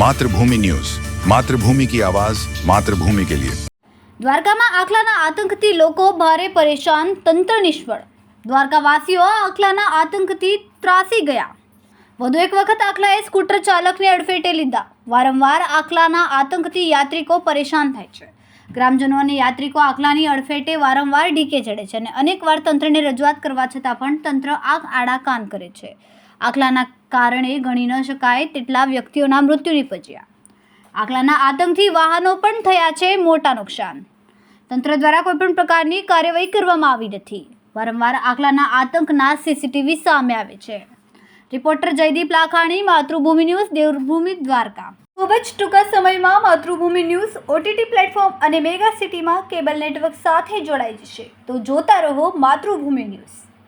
Mathrubhumi news. Mathrubhumi કી આવાજ, માતૃભૂમિ કે લિયે. દ્વારકામાં આખલાના આતંકથી લોકો ભારે પરેશાન તંત્ર નિષ્ફળ દ્વારકાવાસીઓ આખલાના આતંકથી ત્રાસી ગયા. વધુ એક વખત આખલાએ સ્કૂટર ચાલકને અડફેટે લીધા. વારંવાર આખલાના આતંકથી યાત્રિકો પરેશાન થાય છે. ગ્રામજનો અને યાત્રિકો આખલાની અડફેટે વારંવાર ડીકે ચડે છે અને અનેકવાર તંત્રને રજૂઆત કરવા છતાં પણ તંત્ર આગ આડા કાન કરે છે. આખલાના કારણે ગણી ન શકાય તેટલા વ્યક્તિઓના મૃત્યુ નીપજ્યા. આખલાના આતંકથી વાહનો પણ થયા છે મોટા નુકસાન. તંત્ર દ્વારા કોઈપણ પ્રકારની કાર્યવાહી કરવામાં આવી નથી. વારંવાર આખલાના આતંકના સીસીટીવી સામે આવે છે. Reporter Jaydeep Lakhani, Matrubhumi news, Devbhumi Dwarka. ખૂબ જ ટૂંકા સમયમાં માતૃભૂમિ ન્યૂઝ, ઓટીટી પ્લેટફોર્મ અને મેગા સિટીમાં કેબલ નેટવર્ક સાથે જોડાઈ જશે. તો જોતા રહો માતૃભૂમિ ન્યૂઝ.